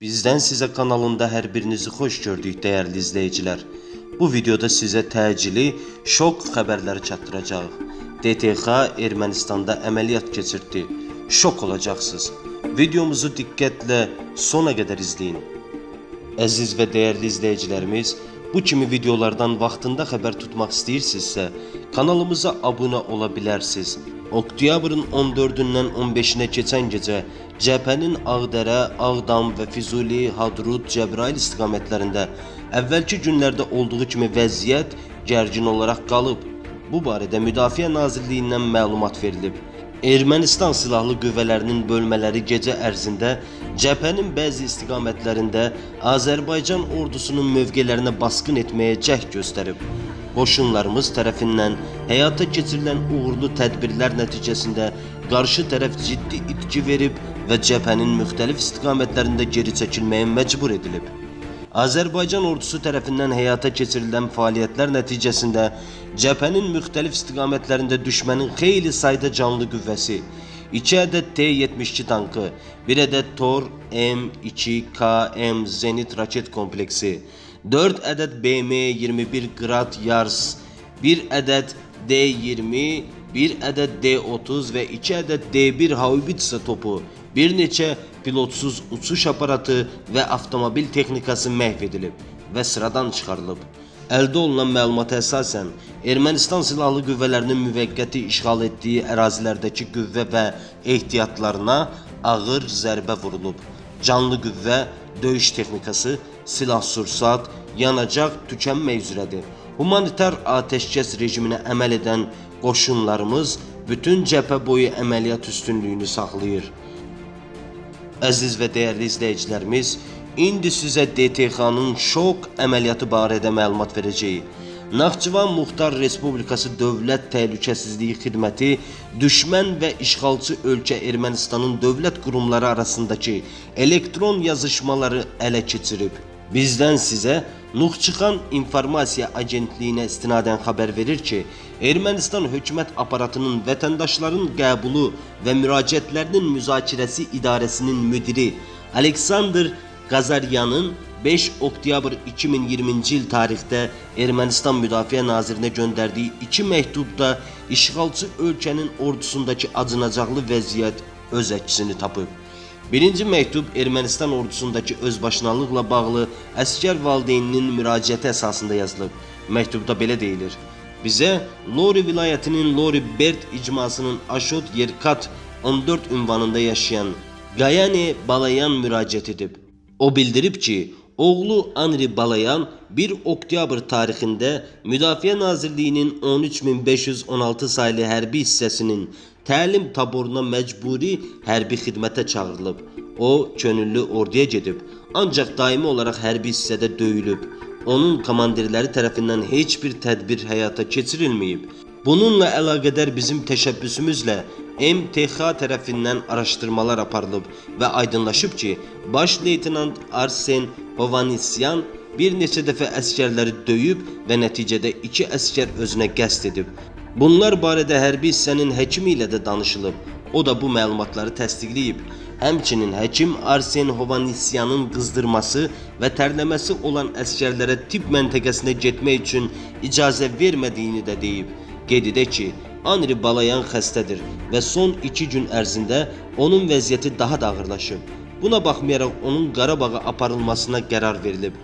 Bizden size kanalında her birinizi hoş gördük değerli izleyiciler. Bu videoda size təcili şok xəbərləri çatdıracağıq. DTX Ermənistanda əməliyyat keçirdi. Şok olacaqsınız. Videomuzu diqqətlə sona qədər izləyin. Əziz və dəyərli izləyicilərimiz, bu kimi videolardan vaxtında xəbər tutmaq istəyirsinizsə, kanalımıza abunə ola bilərsiniz. Oktyabrın 14-dən 15-nə keçən gecə cəbhənin Ağdərə, Ağdam və Füzuli, Hadrut, Cəbrayıl istiqamətlərində əvvəlki günlərdə olduğu kimi vəziyyət gərgin olaraq qalıb. Bu barədə Müdafiə Nazirliyindən məlumat verilib. Ermənistan silahlı qüvvələrinin bölmələri gecə ərzində cəbhənin bəzi istiqamətlərində Azərbaycan ordusunun mövqelərinə basqın etməyə cəhd göstərib. Qoşunlarımız tərəfindən həyata keçirilən uğurlu tədbirlər nəticəsində qarşı tərəf ciddi itki verib və cəbhənin müxtəlif istiqamətlərində geri çəkilməyə məcbur edilib. Azərbaycan ordusu tərəfindən həyata keçirilən fəaliyyətlər nəticəsində cəbhənin müxtəlif istiqamətlərində düşmənin xeyli sayda canlı qüvvəsi, 2 ədəd T-72 tankı, 1 ədəd Tor M2KM Zenit raket kompleksi, 4 ədəd BM-21 Grad Yars, 1 ədəd D-20, 1 ədəd D-30 və 2 ədəd D-1 haubitsa topu, bir neçə pilotsuz uçuş aparatı və avtomobil texnikası məhv edilib və sıradan çıxarılıb. Əldə olunan məlumata əsasən Ermənistan silahlı qüvvələrinin müvəqqəti işğal etdiyi ərazilərdəki qüvvə və ehtiyatlarına ağır zərbə vurulub. Canlı qüvvə, döyüş texnikası, silah-sursat, yanacaq tükənmək üzrədir. Humanitar atəşkəs rejiminə əməl edən qoşunlarımız bütün cəbhə boyu əməliyyat üstünlüyünü saxlayır. Əziz və dəyərli izləyicilərimiz, indi sizə DTX-nın şok əməliyyatı barədə məlumat verəcəyik. Naxçıvan Muxtar Respublikası Dövlət Təhlükəsizliyi Xidməti düşmən və işğalçı ölkə Ermənistanın dövlət qurumları arasındakı elektron yazışmaları ələ keçirib. Bizdən sizə Nuxçıxan İnformasiya Agentliyinə istinadən xəbər verir ki, Ermənistan hökumət aparatının vətəndaşların qəbulu və müraciətlərinin müzakirəsi idarəsinin müdiri Aleksandr Qazaryanın 5 oktyabr 2020-ci il tarixdə Ermənistan Müdafiə Nazirinə göndərdiyi iki məktubda işğalçı ölkənin ordusundakı acınacaqlı vəziyyət öz əksini tapıb. Birinci məktub Ermənistan ordusundakı özbaşınalıqla bağlı əskər valideyninin müraciəti əsasında yazılıb. Məktubda belə deyilir: Bizə Lori vilayətinin Lori Bert icmasının Aşot Yerkat 14 ünvanında yaşayan Gayani Balayan müraciət edib. O bildirib ki, oğlu Anri Balayan 1 oktyabr tarixində Müdafiə Nazirliyinin 13516 saylı hərbi hissəsinin təlim taboruna məcburi hərbi xidmətə çağırılıb. O, könüllü orduya gedib, ancaq daimi olaraq hərbi hissədə döyülüb. Onun komandirləri tərəfindən heç bir tədbir həyata keçirilməyib. Bununla əlaqədar bizim təşəbbüsümüzlə MTX tərəfindən araşdırmalar aparılıb və aydınlaşıb ki, baş leytenant Arsen Hovanisyan bir neçə dəfə əskərləri döyüb və nəticədə iki əskər özünə qəsd edib. Bunlar barədə hərbi hissənin həkimi ilə də danışılıb. O da bu məlumatları təsdiqləyib. Həmçinin həkim Arsen Hovanisyanın qızdırması və tərləməsi olan əskərlərə tibb məntəqəsinə getmək üçün icazə vermədiyini də deyib. Qeyd edək ki, Anri Balayan xəstədir və son 2 gün ərzində onun vəziyyəti daha da ağırlaşıb. Buna baxmayaraq onun Qarabağa aparılmasına qərar verilib.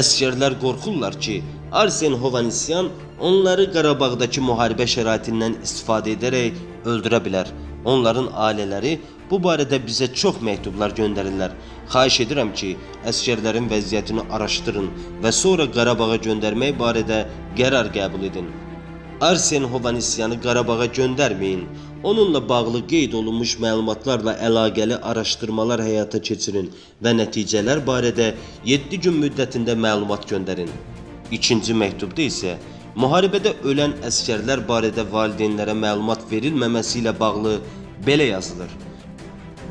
Əskərlər qorxurlar ki, Arsen Hovanisyan onları Qarabağdakı müharibə şəraitindən istifadə edərək öldürə bilər. Onların ailələri bu barədə bizə çox məktublar göndərirlər. Xahiş edirəm ki, əskərlərin vəziyyətini araşdırın və sonra Qarabağa göndərmək barədə qərar qəbul edin. Arsen Hovanisyanı Qarabağa göndərməyin. Onunla bağlı qeyd olunmuş məlumatlarla əlaqəli araşdırmalar həyata keçirin və nəticələr barədə 7 gün müddətində məlumat göndərin. İkinci məktubda isə müharibədə ölən əskərlər barədə valideynlərə məlumat verilməməsi ilə bağlı belə yazılır.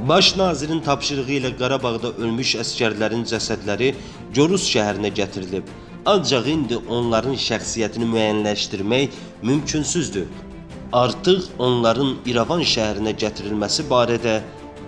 Baş nazirin tapşırığı ilə Qarabağda ölmüş əskərlərin cəsədləri Corus şəhərinə gətirilib. Ancaq indi onların şəxsiyyətini müəyyənləşdirmək mümkünsüzdür. Artıq onların İrəvan şəhərinə gətirilməsi barədə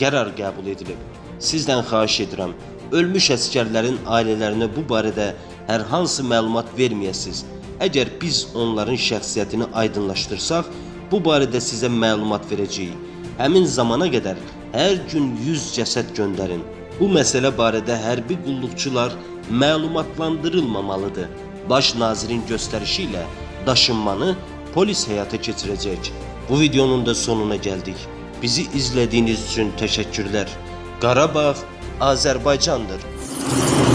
qərar qəbul edilib. Sizdən xahiş edirəm, ölmüş əsgərlərin ailələrinə bu barədə hər hansı məlumat verməyəsiz. Əgər biz onların şəxsiyyətini aydınlaşdırsaq, bu barədə sizə məlumat verəcəyik. Həmin zamana qədər hər gün 100 cəsəd göndərin. Bu məsələ barədə hərbi qulluqçular məlumatlandırılmamalıdır. Baş nazirin göstərişi ilə daşınmanı polis həyata keçirəcək. Bu videonun da sonuna gəldik. Bizi izlədiyiniz üçün təşəkkürlər. Qarabağ Azərbaycandır.